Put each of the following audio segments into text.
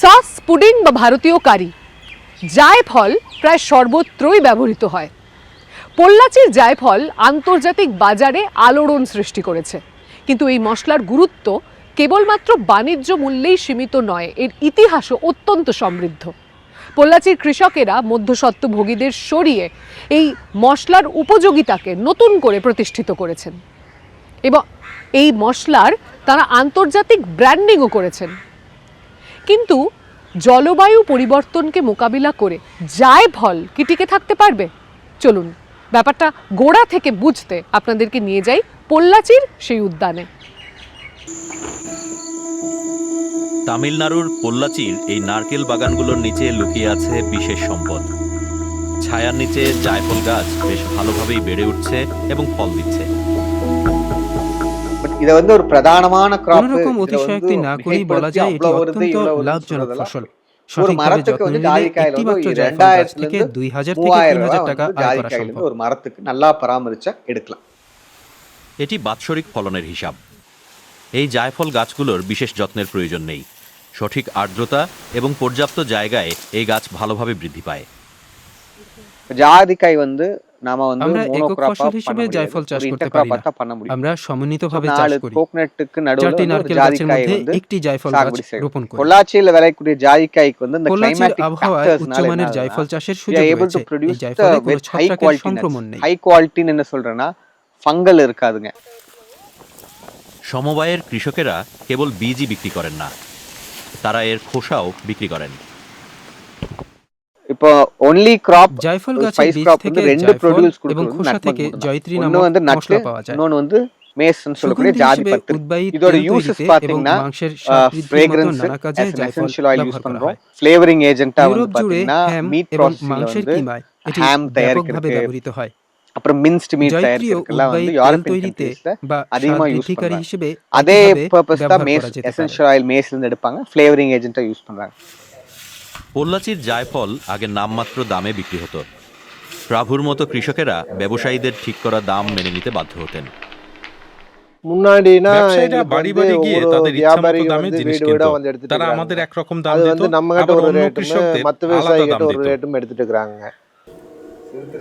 Sauce, pudding বা ভারতীয় কারি। জায়ফল প্রায় সর্বত্রই ব্যবহৃত হয়। পোল্লাচির জায়ফল আন্তর্জাতিক বাজারে আলোড়ন সৃষ্টি করেছে। কিন্তু এই মশলার গুরুত্ব কেবলমাত্র বাণিজ্য মূল্যেই সীমিত নয়, এর ইতিহাসও অত্যন্ত সমৃদ্ধ। পোল্লাচির কৃষকেরা মধ্যস্বত্বভোগীদের সরিয়ে এই মশলার উপযোগিতাকে নতুন করে প্রতিষ্ঠিত করেছেন। এবং এই মশলার তারা আন্তর্জাতিক ব্র্যান্ডিংও করেছেন। কিন্তু জলবায়ু পরিবর্তনকে মোকাবিলা করে জায়ফল কি টিকে থাকতে পারবে? চলুন, ব্যাপারটা গোড়া থেকে বুঝতে আপনাদেরকে নিয়ে যাই পোল্লাচির সেই উদ্যানে। তামিলনাড়ুর পোল্লাচির এই নারকেল বাগানগুলোর নিচে লুকিয়ে আছে বিশেষ সম্পদ। ছায়ার নিচে জায়ফল গাছ বেশ ভালোভাবেই বেড়ে উঠছে এবং ফল দিচ্ছে। பட் இத வந்து ஒரு பிரதானமான কোন crop রকম இதுல অতিশয়োক্তি வந்து না করেই বলা மிகைப்படுத்தி যায় এটি அவ்வளவு வருது, অত্যন্ত இவ்வளவு வருதுன்னு লাভজনক சொல்றதெல்லாம் ফসল ஒரு সঠিকভাবে மரத்துக்கு যত্ন வந்து নিলে ஜாதிக்காயில একটি வந்து মাত্র ஒரு জায়ফল গাছ ரெண்டாயிரத்துல থেকে இருந்து দুই হাজার থেকে மூவாயிரம் তিন ரூபாய் হাজার টাকা வந்து আয় করা ஜாதிக்காயில সম্ভব இருந்து ஒரு மரத்துக்கு நல்லா பராமரிச்சா எடுக்கலாம் এটি বাৎসরিক ফলনের হিসাব এই জায়ফল গাছগুলোর বিশেষ যত্নের প্রয়োজন নেই সঠিক আর্দ্রতা এবং পর্যাপ্ত জায়গায় এই গাছ ভালোভাবে বৃদ্ধি পায় ஜாதிக்காய் வந்து நாம வந்து আমরা mono একক crop ஆ ফসল பண்ண হিসেবে முடியாது. জায়ফল চাষ ஒரு করতে intercrop পারি ஆ না தான் பண்ண முடியும் আমরা সমন্বিতভাবে চাষ நாலு করি கோகனட்டுக்கு நடுவுல চারটি வந்து ஒரு নারকেল গাছের ஜாதிக்காய் মধ্যে வந்து একটি জায়ফল গাছ சாகுபடி செய்யும் রোপণ করি பொள்ளாச்சியில விளையக்கூடிய ஜாதிக்காய்க்கு வந்து இந்த পোল্লাচির climatic আবহাওয়ায় factorsனால என்ன উচ্চমানের ஆகுதுன்னா, জায়ফল চাষের we সুযোগ are able রয়েছে to produce এই জায়ফলে the কোনো with high ছত্রাকের quality সংক্রমণ নেই high quality என்ன சொல்றேன்னா ஃபங்கல் இருக்காதுங்க সমবায়ের কৃষকেরা কেবল বীজই বিক্রি করেন না তারা এর খোসাও বিক্রি করেন இப்போ ஒன்லி கிராப் জায়ফল গাছের ஸ்பைஸ் বীজ கிராப் থেকে வந்து ரெண்டு জায়ফল ப்ரொடியூஸ் এবং கொடுக்குறது খোসা நட்மக் থেকে மட்டும்தான். জয়ত্রী ஒண்ணு নামক வந்து நட்டு মশলা পাওয়া যায় இன்னொன்னு வந்து மேஸ்ன்னு சொல்லக்கூடிய সুগন্ধি ஜாதி হিসেবে பத்திரி উদ্বায়ী இதோட তেল uses তৈরিতে এবং பாத்தீங்கன்னா মাংসের স্বাদ বৃদ্ধির মতো ஃப்ரேக்ரன்ஸ் নানা কাজে as an জায়ফল essential oil யூஸ் ব্যবহার করা பண்றோம் হয় ஃப்ளேவரிங் ஏஜென்ட்டா வந்து ইউরোপ জুড়ে பாத்தீங்கன்னா হ্যাম மீட் এবং ப்ராசஸிங்ல মাংসের வந்து কিমায় এটি ham ব্যাপকভাবে தயாரிக்கிறதுக்கு ব্যবহৃত হয় அப்புறம் மின்ஸ்ட் மீட் জয়ত্রী ও தயாரிக்கிறதுக்கெல்லாம் উদ্বায়ী வந்து তেল யூரோப்பியன் তৈরিতে கண்ட்ரீஸ்ல বা স্বাদ அதிகமா யூஸ் বৃদ্ধিকারী பண்றாங்க হিসেবে அதே একইভাবে பர்பஸ் தான் ব্যবহার மேஸ் করা যেতে পারে எசென்ஷியல் ஆயில் மேஸ்ல இருந்து எடுப்பாங்க ஃப்ளேவரிங் ஏஜென்ட்டா யூஸ் பண்றாங்க পল্লাচির জায়ফল আগে নামমাত্র দামে বিক্রি হতো। প্রাভুর মতো কৃষকেরা ব্যবসায়ীদের ঠিক করা দাম মেনে নিতে বাধ্য হতেন।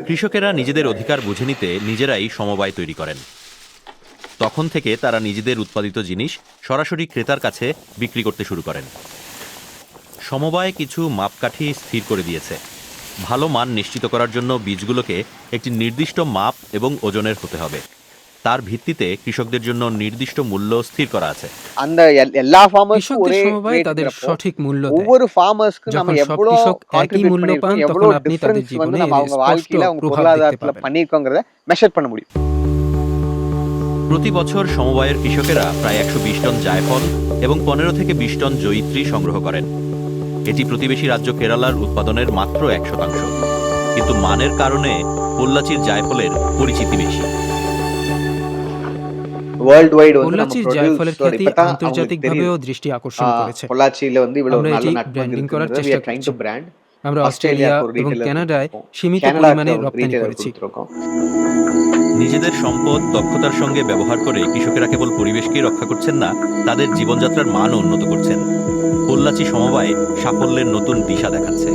কৃষকেরা নিজেদের অধিকার বুঝে নিতে নিজেরাই সমবায় তৈরি করেন। তখন থেকে তারা নিজেদের উৎপাদিত জিনিস সরাসরি ক্রেতার কাছে বিক্রি করতে শুরু করেন। সমবায় কিছু মাপকাঠি স্থির করে দিয়েছে। ভালো মান নিশ্চিত করার জন্য বীজগুলোকে একটি নির্দিষ্ট মাপ এবং ওজনের হতে হবে। তার ভিত্তিতে কৃষকদের জন্য নির্দিষ্ট মূল্য স্থির করা আছে। তাদের সঠিক মূল্য যখন সব কৃষক একই মূল্য পান তখন আপনি তাদের জীবনে স্পষ্ট প্রভাব দেখতে প্রতি বছর সমবায়ের কৃষকেরা প্রায় একশো বিশ টন জায়ফল এবং পনেরো থেকে বিশ টন জয়িত্রী সংগ্রহ করেন। এটি প্রতিবেশী রাজ্য কেরালার উৎপাদনের মাত্র এক শতাংশ। কিন্তু মানের কারণে পোল্লাচির জায়ফলের পরিচিতি বেশি। পোল্লাচির জায়ফলের খ্যাতি আন্তর্জাতিকভাবেও দৃষ্টি আকর্ষণ করেছে। ব্র্যান্ডিং করার চেষ্টা করছি। আমরা অস্ট্রেলিয়া এবং কানাডায় সীমিত পরিমাণে রপ্তানি করেছি। নিজেদের সম্পদ দক্ষতার সঙ্গে ব্যবহার করে কৃষকেরা কেবল পরিবেশকেই রক্ষা করছেন না তাদের জীবনযাত্রার মানও উন্নত করছেন। কল্লাচি সমবায় সাফল্যের নতুন দিশা দেখাচ্ছে।